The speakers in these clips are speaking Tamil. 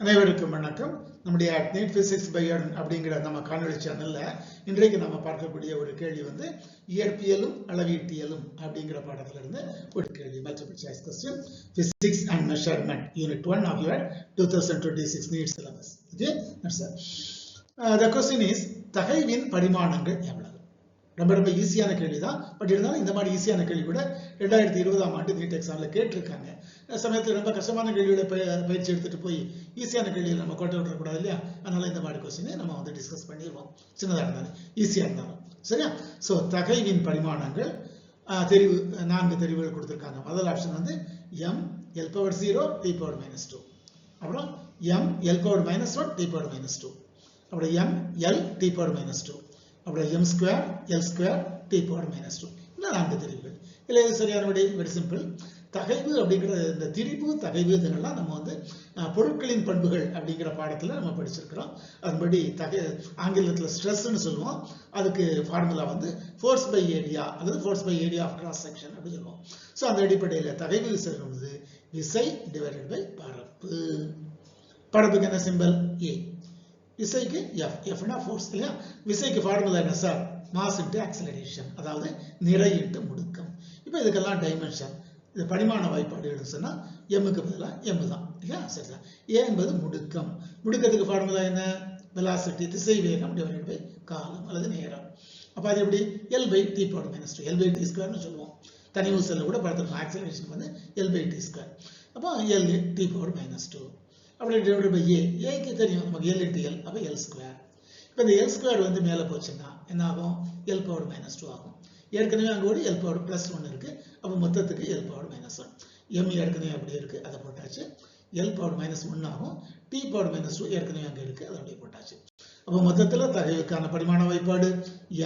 அனைவருக்கும் வணக்கம். நம்முடைய நீட் பிசிக்ஸ் பையன் அப்படிங்கிற நம்ம காணொலி சேனல்ல இன்றைக்கு நம்ம பார்க்கக்கூடிய ஒரு கேள்வி வந்து இயற்பியலும் அளவீட்டியலும் அப்படிங்கிற பாடத்துல இருந்து ஒரு கேள்வி. Multiple choice question physics and measurement unit one of your two thousand twenty six NEET syllabus okay sir the question is தகைவின் பரிமாணங்கள் எவ்வளவு? ரொம்ப ரொம்ப ஈஸியான கேள்வி தான் பட் இருந்தாலும் இந்த மாதிரி ஈஸியான கேள்வி கூட ரெண்டாயிரத்தி இருபதாம் ஆண்டு நீட் எக்ஸாம்ல கேட்டிருக்காங்க. சமயத்தில் ரொம்ப கஷ்டமான கேள்வியோட பயிற்சி எடுத்துட்டு போய் ஈஸியான கேள்வியில் நம்ம கோட்டை விட்டுறக்கூடாது இல்லையா? அதனால இந்த மாதிரி கொஸ்டினை நம்ம வந்து டிஸ்கஸ் பண்ணிடுவோம். சின்னதாக இருந்தாலும் ஈஸியாக இருந்தாலும். சரியா? ஸோ தகைவின் பரிமாணங்கள் தெரிவு நான்கு தெரிவுகள் கொடுத்துருக்காங்க. முதல் ஆப்ஷன் வந்து M L power zero T power minus two அப்புறம் M L power minus one T power minus two அப்புறம் M L T power minus two அப்புறம் M square L square T power minus two இந்த நான்கு தெரிவுகள் இல்லை இது சரியான விடை வெரி சிம்பிள் தகைவு அப்படிங்கிற இந்த திரிவு தகைவு இதெல்லாம் நம்ம வந்து பொருட்களின் பண்புகள் அப்படிங்கிற பாடத்தில் நம்ம படிச்சிருக்கிறோம் அதன்படி தகை ஆங்கிலத்தில் ஸ்ட்ரெஸ்ன்னு சொல்லுவோம் அதுக்கு ஃபார்முலா வந்து ஃபோர்ஸ் பை ஏரியா அல்லது force by area of cross section அப்படின்னு சொல்லுவோம் ஸோ அந்த அடிப்படையில் தகைவு சொல்றது விசை டிவைடட் பை பரப்பு பரப்புக்கு என்ன சிம்பல் ஏ விசைக்கு எஃப் எஃப்னா ஃபோர்ஸ் இல்லையா? விசைக்கு ஃபார்முலா என்ன சார் மாஸ் இன்ட்டு ஆக்சலரேஷன் அதாவது நிறை இன்ட்டு முடுக்கம். இப்போ இதுக்கெல்லாம் டைமென்ஷன் இது பரிமாண வாய்ப்பாடு எடுத்துன்னா எம்முக்கு பதிலாக எம் தான். இல்லையா? சரி ஏ என்பது முடுக்கம். முடுக்கத்துக்கு ஃபார்முலா என்ன? வெலாசிட்டி திசை வேகம் டிவைடட் பை காலம் அல்லது நேரம். அப்போ அது எப்படி? L by T power minus two L by T ஸ்கொயர்னு சொல்லுவோம். தனி ஊசலில் கூட பார்த்துருக்கோம். ஆக்சலரேஷன் வந்து எல் பை டி ஸ்கொயர் அப்போ L T power minus two அப்படி டிவைட் பை ஏ ஏக்கு தெரியும். நமக்கு எல் இன்ட்டு எல் அப்போ எல் ஸ்கொயர் இப்போ இந்த எல் ஸ்கொயர் வந்து மேலே போச்சுன்னா என்ன ஆகும்? எல் பவர் மைனஸ் டூ ஆகும். ஏற்கனவே அங்கே ஒரு எல் பவர் ப்ளஸ் ஒன் இருக்கு. அப்போ மொத்தத்துக்கு L power minus one M ஏற்கனவே அப்படி இருக்கு. அதை போட்டாச்சு. எல் பவர் மைனஸ் ஒன் ஆகும். டி பவர் மைனஸ் டூ ஏற்கனவே அங்கே இருக்கு. அதை அப்படியே போட்டாச்சு. அப்போ மொத்தத்தில் தகைவுக்கான பரிமாண வாய்ப்பாடு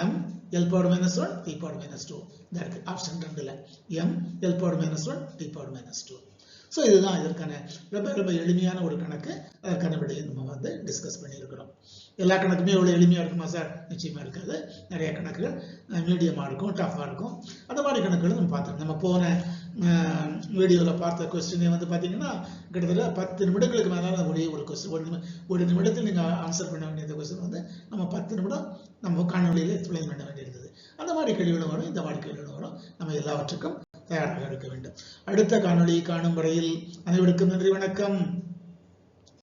M L power minus one T power minus two இந்த இருக்கு. ஆப்ஷன் ரெண்டுல. M L power minus one T power minus two so இதுதான் இதற்கான ரொம்ப ரொம்ப எளிமையான ஒரு கணக்கு. அதற்கான விடையை நம்ம வந்து டிஸ்கஸ் பண்ணியிருக்கிறோம். எல்லா கணக்குமே எவ்வளோ எளிமையாக இருக்குமா சார் நிச்சயமாக இருக்காது. நிறைய கணக்குகள் மீடியமாக இருக்கும் டஃப்பாக இருக்கும். அந்த மாதிரி கணக்குகள் நம்ம பார்த்துருக்கோம் நம்ம போன வீடியோவில் பார்த்த கொஸ்டினே வந்து பார்த்தீங்கன்னா கிட்டத்தட்ட பத்து நிமிடங்களுக்கு மேலே ஒரே ஒரு கொஸ்டின் ஒரு நிமி ஒரு நிமிடத்தில் நீங்கள் ஆன்சர் பண்ண வேண்டிய கொஸ்டின் வந்து நம்ம பத்து நிமிடம் நம்ம காணொலியில் எக்ஸ்பிளைன் பண்ண வேண்டியிருந்தது. அந்த மாதிரி கேள்விகளும் வரும் இந்த மாதிரி கேள்விகளும் வரும். நம்ம எல்லாவற்றுக்கும் தயாராக இருக்க வேண்டும் அடுத்த காணொளி காணும் வரையில் அனைவருக்கும் நன்றி வணக்கம்